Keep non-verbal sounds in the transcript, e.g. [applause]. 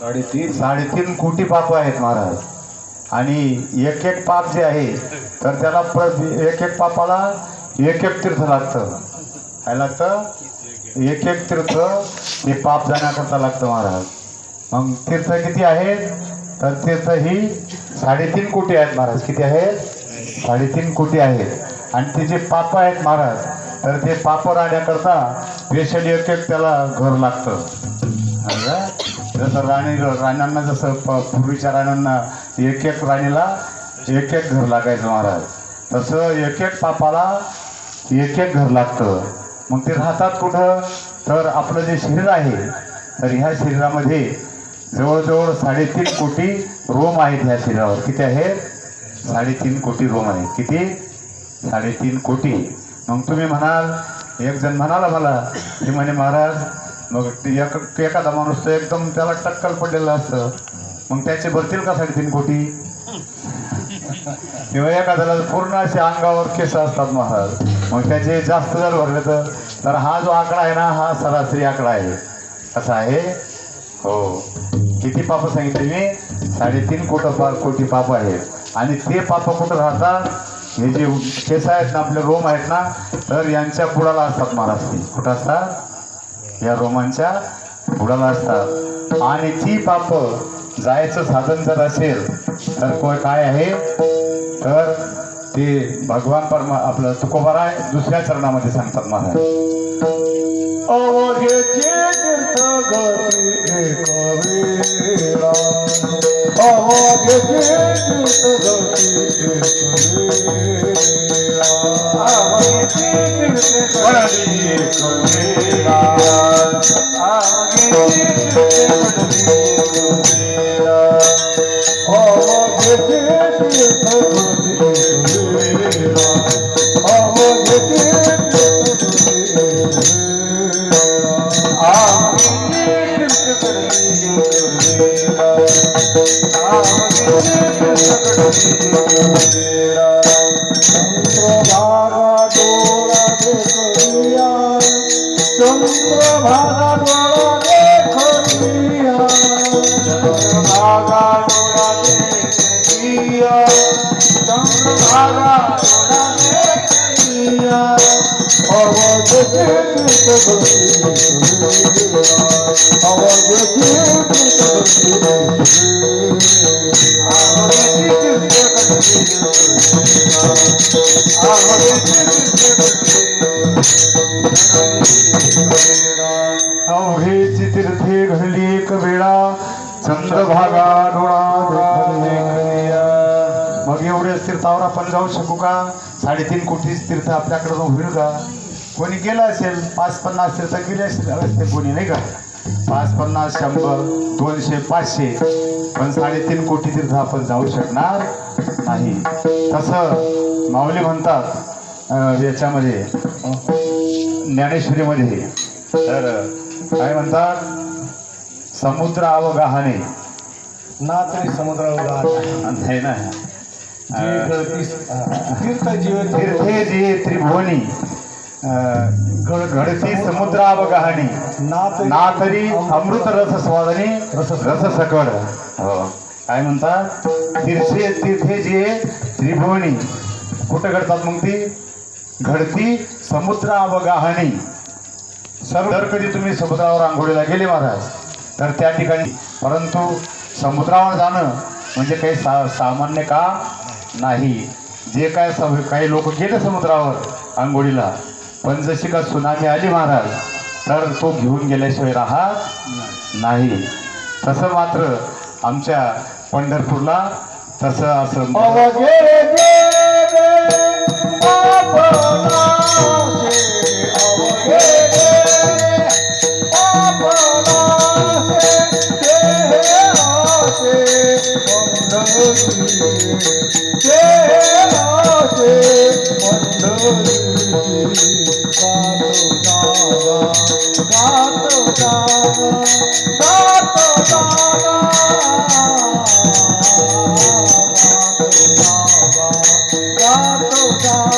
साडेतीन साडेतीन कोटी पाप आहेत महाराज. आणि एक एक पाप जे आहे तर त्याला प्र एक एक पापाला एक एक तीर्थ लागतं. काय लागतं? एक एक तीर्थ हे पाप जाण्याकरता लागतं महाराज. मग तीर्थ किती आहेत? तर तीर्थ ही साडेतीन कोटी आहेत महाराज. किती आहेत? साडेतीन कोटी आहेत. आणि ते जे पाप आहेत महाराज तर ते पाप राहण्याकरता स्पेशल एक एक त्याला घर लागतं. जसं राणी राण्यांना जसं प पूर्वीच्या राण्यांना एक एक राणीला एक एक घर लागायचं महाराज. तसं एक एक पापाला एक एक घर लागतं. मग ते राहतात कुठं? तर आपलं जे शरीर आहे तर ह्या शरीरामध्ये जवळजवळ साडेतीन कोटी रोम आहेत ह्या शरीरावर. किती आहेत साडेतीन कोटी रोम आहेत किती? साडेतीन कोटी. मग तुम्ही म्हणाल एक जण म्हणाला मला ते म्हणे महाराज मग ते एक एखादा माणूस तर एकदम त्याला टक्कल पडलेलं असतं. मग त्याचे भरतील का साडेतीन कोटी? [laughs] किंवा एखाद्याला पूर्ण असे अंगावर केस असतात महाराज. मग त्याचे जास्त जर भरले तर तर हा जो आकडा आहे ना हा सरासरी आकडा आहे. असा आहे? हो. किती पाप सांगितले मी? साडेतीन कोट पा कोटी पाप आहेत आणि ते पाप कुठं राहतात? हे जे केस आहेत ना आपले रोम आहेत ना तर यांच्या पुढाला असतात महाराज कुठं असतात? या रोमांच्या बुडाला असतात. आणि ती पाप जायचं साधन जर असेल तर कोण काय आहे? तर ते भगवान परमा आपलं तुकोबाराय दुसऱ्या चरणामध्ये सांगतात महाराज. अवघेचे अवघेची तीर्थे घडली एक वेळा चंद्रभागा डोळा मग एवढेच तीर्थावर आपण जाऊ शकू का साडेतीन कोटी तीर्थ आपल्याकडे होईल का कोणी गेलं असेल पाच पन्नास तीर्थ गेले असेल असते कोणी नाही का? पाच पन्नास शंभर दोनशे पाचशे पण साडेतीन कोटी तीर्थ आपण जाऊ शकणार नाही. तसं माऊली म्हणतात याच्यामध्ये ज्ञानेश्वरीमध्ये. तर काय म्हणतात? समुद्र अवगाहने. नात्री समुद्रावर आहे ना अं, तीर्थ जीवन तीर्थे जे त्रिभुवनी. घडती समुद्र अवगाहनी नाथ ना तरी अमृत रस रस सकड हो. काय म्हणतात तीर्थे तीर्थे जे त्रिभुवनी. कुठं घडतात मग ती? घडती समुद्र अवगाहणी सर्व जर कधी तुम्ही समुद्रावर आंघोळीला गेले महाराज? तर त्या ठिकाणी. परंतु समुद्रावर जाणं म्हणजे काही सा सामान्य का? नाही. जे काय सम काही लोक गेले समुद्रावर आंघोळीला पण जशी का सुनामी आली महाराज तर तो घेऊन गेल्याशिवाय राहत नाही. तसं मात्र आमच्या पंढरपूरला तसं असं God.